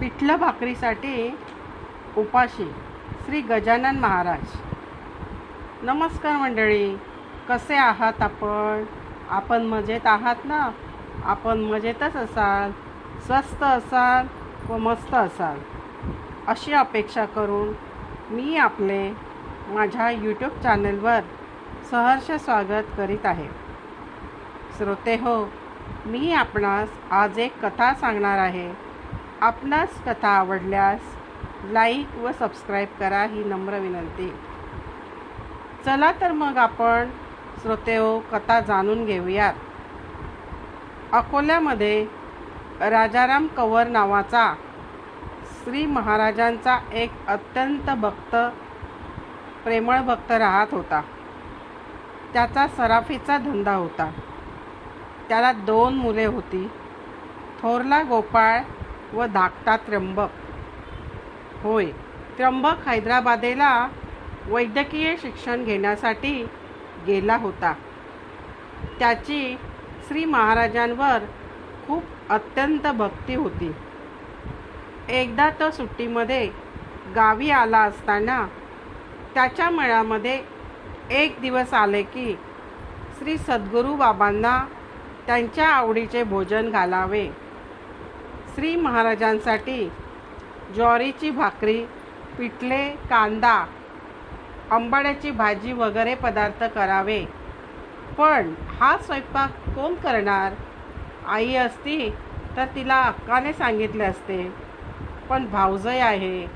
पिठलं भाकरीसाठी उपाशी श्री गजानन महाराज. नमस्कार मंडळी कसे आहात आपण? आपण मजेत आहात ना? आपण मजेतच असाल स्वस्त असाल व मस्त असाल? अशी अपेक्षा करून मी आपले माझ्या यूट्यूब चॅनलवर सहर्ष स्वागत करीत आहे. श्रोते हो मी आपणास आज एक कथा सांगणार आहे. आपणास कथा आवडल्यास लाईक व सबस्क्राईब करा ही नम्र विनंती. चला तर मग आपण श्रोते हो कथा जाणून घेऊयात. अकोल्यामध्ये राजाराम कंवर नावाचा श्री महाराजांचा एक अत्यंत भक्त प्रेमळ भक्त राहत होता. त्याचा सराफीचा धंदा होता. त्याला दोन मुले होती. थोरला गोपाळ व धाकटा त्र्यंबक. होय त्र्यंबक हैदराबादेला वैद्यकीय शिक्षण घेण्यासाठी गेला होता. त्याची श्री महाराजांवर खूप अत्यंत भक्ती होती. एकदा तो सुट्टीमध्ये गावी आला असताना त्याच्या मळामध्ये एक दिवस आले की श्री सद्गुरू बाबांना त्यांच्या आवडीचे भोजन घालावे. श्री महाराजांसाठी ज्वारीची भाकरी पिठले कांदा आंबाड्याची भाजी वगैरे पदार्थ करावे. पण हा स्वयंपाक कोण करणार? आई असती तर तिला अक्काने सांगितले असते पण भावजय आहे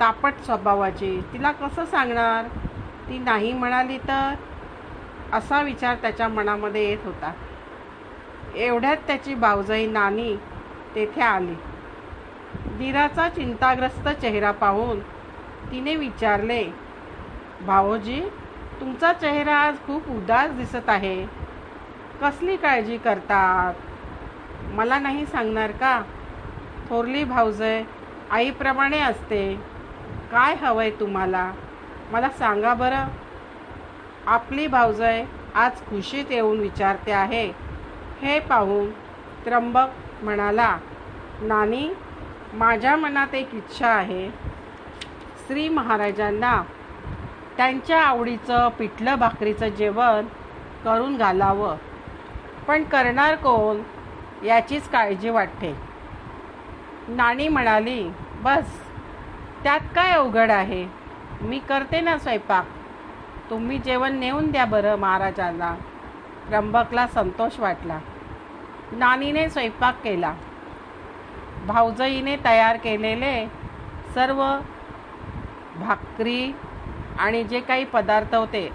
तापट स्वभावाची तिला कसं सांगणार? ती नाही म्हणाली तर असा विचार त्याच्या मनामध्ये येत होता. एवढ्यात त्याची भावजई नानी तेथे आली. दिराचा चिंताग्रस्त चेहरा पाहून तिने विचारले भावोजी तुमचा चेहरा आज खूप उदास दिसत आहे. कसली काळजी करतात? मला नाही सांगणार का? थोरली भाऊजय आईप्रमाणे असते. काय हवंय तुम्हाला? मला सांगा बरं. आपली भाऊजय आज खुशीत येऊन विचारते आहे. हे पाहून त्र्यंबक म्हणाला नानी माझ्या मनात एक इच्छा आहे. श्री महाराजांना त्यांच्या आवडीचं पिठलं भाकरीचं जेवण करून घालावं. पण करणार कोण? याचीच काळजी वाटते. नाणी म्हणाली बस त्यात काय अवघड आहे? मी करते ना स्वयंपाक. तुम्ही जेवण नेऊन द्या बरं महाराजांना. त्र्यंबकला संतोष वाटला. नानीने स्वयंपाक केला. भाऊजईने तयार केलेले सर्व भाकरी आणि जे काही पदार्थ होते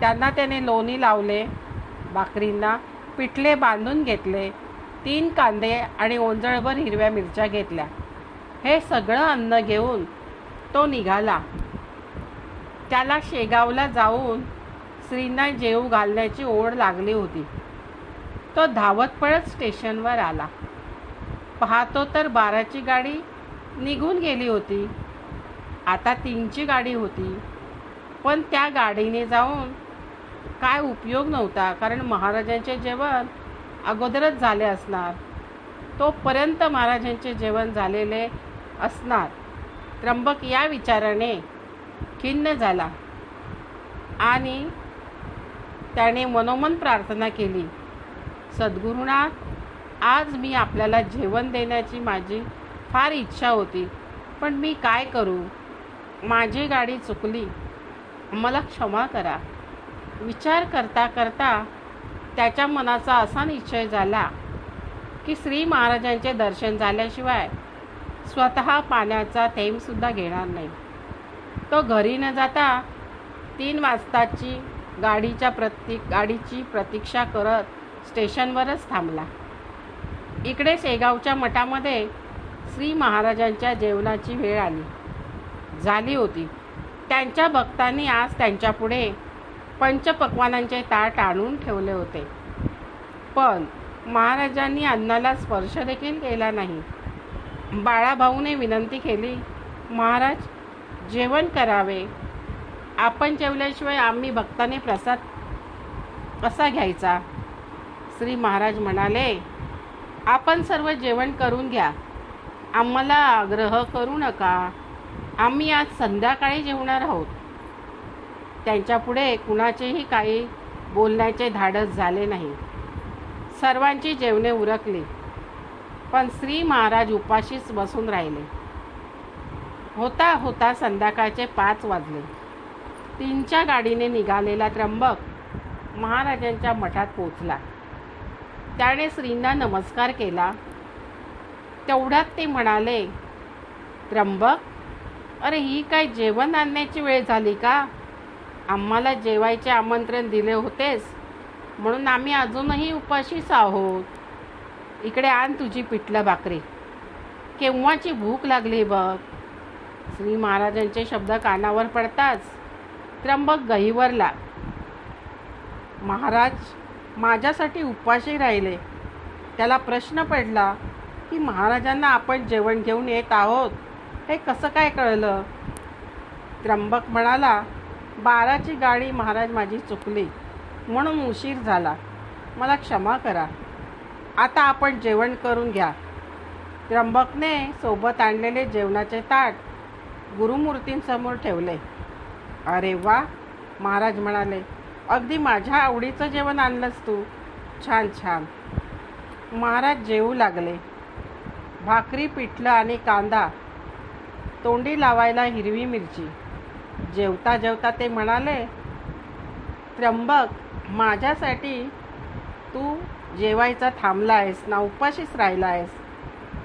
त्यांना त्याने लोणी लावले भाकरींना पिठले बांधून घेतले तीन कांदे आणि ओंजळभर हिरव्या मिरच्या घेतल्या. हे सगळं अन्न घेऊन तो निघाला. त्याला शेगावला जाऊन श्रींना जेऊ घालण्याची ओढ लागली होती. तो धावत पळत स्टेशनवर आला. पाहतो तर बाराची गाडी निघून गेली होती. आता तीनची गाडी होती. पण त्या गाडीने जाऊन काय उपयोग नव्हता कारण महाराजांचे जेवण अगोदरच झाले असणार. तोपर्यंत महाराजांचे जेवण झालेले असणार. त्र्यंबक या विचाराने खिन्न झाला आणि त्याने मनोमन प्रार्थना केली. सद्गुरुनाथ आज मी आपल्याला जेवण देण्याची माझी फार इच्छा होती पण मी काय करू? माझी गाडी चुकली. मला क्षमा करा. विचार करता करता त्याच्या मनाचा असा निश्चय झाला की श्री महाराजांचे दर्शन झाल्याशिवाय स्वतः पाण्याचा थेंबसुद्धा घेणार नाही. तो घरी न जाता तीन वाजताची गाडीच्या प्रती गाडीची प्रतीक्षा करत स्टेशनवरच थांबला. इकडे शेगावच्या मठामध्ये श्री महाराजांच्या जेवणाची वेळ आली. झाली होती. त्यांच्या भक्तांनी आज त्यांच्यापुढे पंचपक्वानांचे ताट आणून ठेवले होते. पण महाराजांनी अन्नाला स्पर्श देखील केला नाही. बाळाभाऊने विनंती केली महाराज जेवण करावे. आपण जेवल्याशिवाय आम्ही भक्ताने प्रसाद कसा घ्यायचा? श्री महाराज म्हणाले आपण सर्व जेवण करून घ्या. आम्हाला आग्रह करू नका. आम्ही आज संध्याकाळी जेवणार आहोत. त्यांच्यापुढे कुणाचेही काही बोलण्याचे धाडस झाले नाही. सर्वांची जेवणे उरकली. पण श्री महाराज उपाशीच बसून राहिले. होता होता संध्याकाळचे पाच वाजले. तीनच्या गाडीने निघालेला त्र्यंबक महाराजांच्या मठात पोचला त्याने श्रींना नमस्कार केला. तेवढ्यात ते म्हणाले त्र्यंबक अरे ही काय जेवण आणण्याची वेळ झाली का? आम्हाला जेवायचे आमंत्रण दिले होतेस म्हणून आम्ही अजूनही उपाशीच आहोत. इकडे आण तुझी पिठलं भाकरी. केव्हाची भूक लागली बघ. श्री महाराजांचे शब्द कानावर पडताच त्र्यंबक गहिवरला. महाराज माझ्यासाठी उपाशी राहिले. त्याला प्रश्न पडला की महाराजांना आपण जेवण घेऊन येत आहोत हे कसं काय कळलं? त्र्यंबक म्हणाला बाराची गाडी महाराज माझी चुकली म्हणून उशीर झाला. मला क्षमा करा. आता आपण जेवण करून घ्या. त्र्यंबकने सोबत आणलेले जेवणाचे ताट गुरुमूर्तींसमोर ठेवले. अरे वा महाराज म्हणाले. अगदी माझ्या आवडीचं जेवण आणलंस तू. छान छान. महाराज जेवू लागले. भाकरी पिठलं आणि कांदा. तोंडी लावायला हिरवी मिरची. जेवता जेवता ते म्हणाले त्र्यंबक माझ्यासाठी तू जेवायचा थांबला आहेस ना उपाशीच राहिला आहेस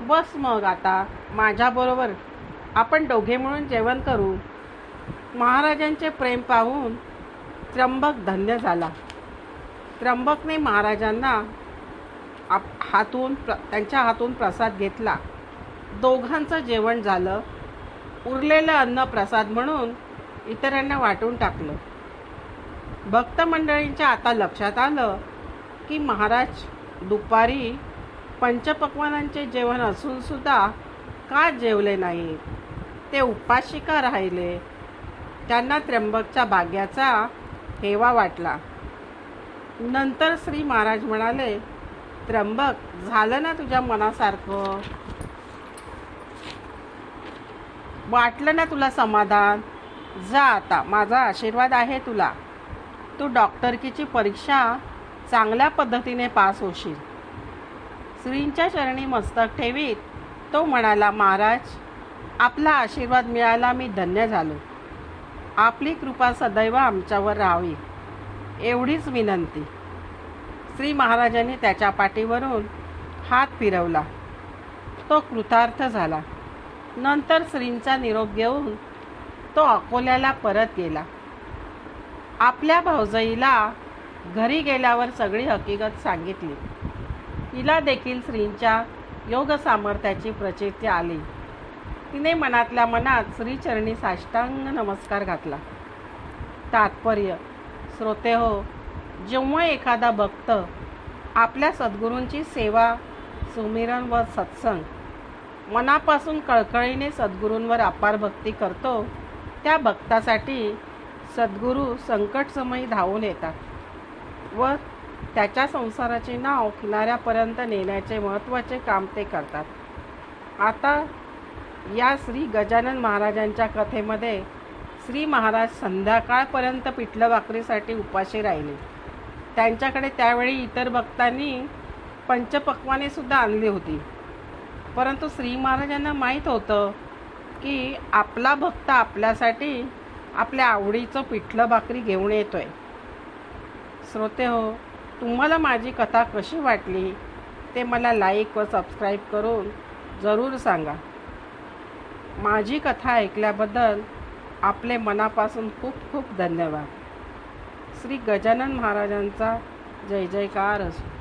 बस मग आता माझ्याबरोबर. आपण दोघे मिळून जेवण करू. महाराजांचे प्रेम पाहून त्र्यंबक धन्य झाला. त्र्यंबकने महाराजांना आप हातून प्र त्यांच्या हातून प्रसाद घेतला. दोघांचं जेवण झालं. उरलेलं अन्न प्रसाद म्हणून इतरांना वाटून टाकलं. भक्त मंडळींच्या आता लक्षात आलं की महाराज दुपारी पंचपक्वानांचे जेवण असूनसुद्धा का जेवले नाही? ते उपाशी का राहिले? त्यांना त्र्यंबकच्या भाग्याचा हेवा वाटला. नंतर श्री महाराज म्हणाले त्र्यंबक झालं ना तुझ्या मनासारखं? वाटलं ना तुला समाधान? जा आता माझा आशीर्वाद आहे तुला. तू डॉक्टरकीची परीक्षा चांगल्या पद्धतीने पास होशील. श्रींच्या चरणी मस्तक ठेवीत तो म्हणाला महाराज आपला आशीर्वाद मिळाला मी धन्य झालो. आपली कृपा सदैव आमच्यावर राहावी एवढीच विनंती. श्री महाराजांनी त्याच्या पाठीवरून हात फिरवला. तो कृतार्थ झाला. नंतर श्रींचा निरोप घेऊन तो अकोल्याला परत गेला. आपल्या भाऊजईला घरी गेल्यावर सगळी हकीकत सांगितली. तिला देखील श्रींच्या योग सामर्थ्याची प्रचिती आली. तिने मनातल्या मनात श्रीचरणी साष्टांग नमस्कार घातला. तात्पर्य श्रोते हो जेव्हा एखादा भक्त आपल्या सद्गुरूंची सेवा सुमिरन व सत्संग मनापासून कळकळीने सद्गुरूंवर अपार भक्ती करतो त्या भक्तासाठी सद्गुरू संकटसमयी धावून येतात व त्याच्या संसाराचे नाव किनाऱ्यापर्यंत नेण्याचे महत्त्वाचे काम ते करतात. आता या श्री गजानन महाराजांच्या कथेमध्ये श्री महाराज संध्याकाळपर्यंत पिठलं भाकरीसाठी उपाशी राहिले. त्यांच्याकडे त्यावेळी इतर भक्तांनी पंचपक्वानेसुद्धा आणली होती. परंतु श्री महाराजांना माहीत होतं की आपला भक्त आपल्यासाठी आपल्या आवडीचं पिठलं भाकरी घेऊन येतो आहे श्रोते हो तुम्हाला माझी कथा कशी वाटली? ते मला लाईक व सबस्क्राईब करून जरूर सांगा. माझी कथा ऐकल्याबद्दल आपले मनापासून खूप खूप धन्यवाद. श्री गजानन महाराजांचा जय जयकार असो.